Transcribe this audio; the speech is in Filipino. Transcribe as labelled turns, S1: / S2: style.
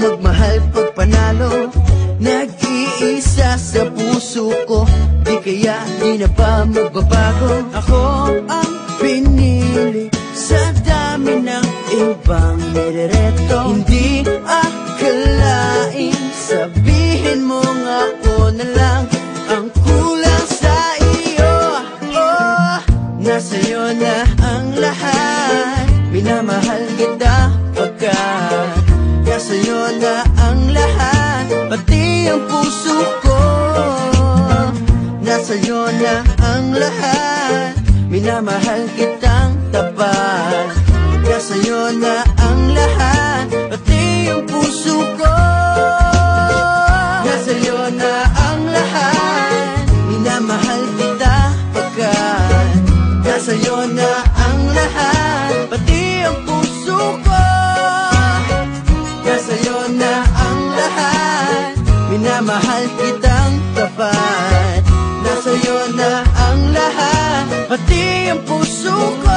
S1: magmahal pag panalo Nag-iisa sa puso ko. Di kaya di na ba magbabago? Ako ang pinili Sa dami ng ibang nirereto. Hindi akalain Sabihin mo nga ako na lang Nasa'yo na ang lahat Pati ang puso ko. Nasa'yo na ang lahat Minamahal kita pagkat. Nasa'yo na ang lahat Pati ang puso ko. Nasa'yo na ang lahat Minamahal kitang tapat. Nasa'yo na ang lahat Pati ang puso ko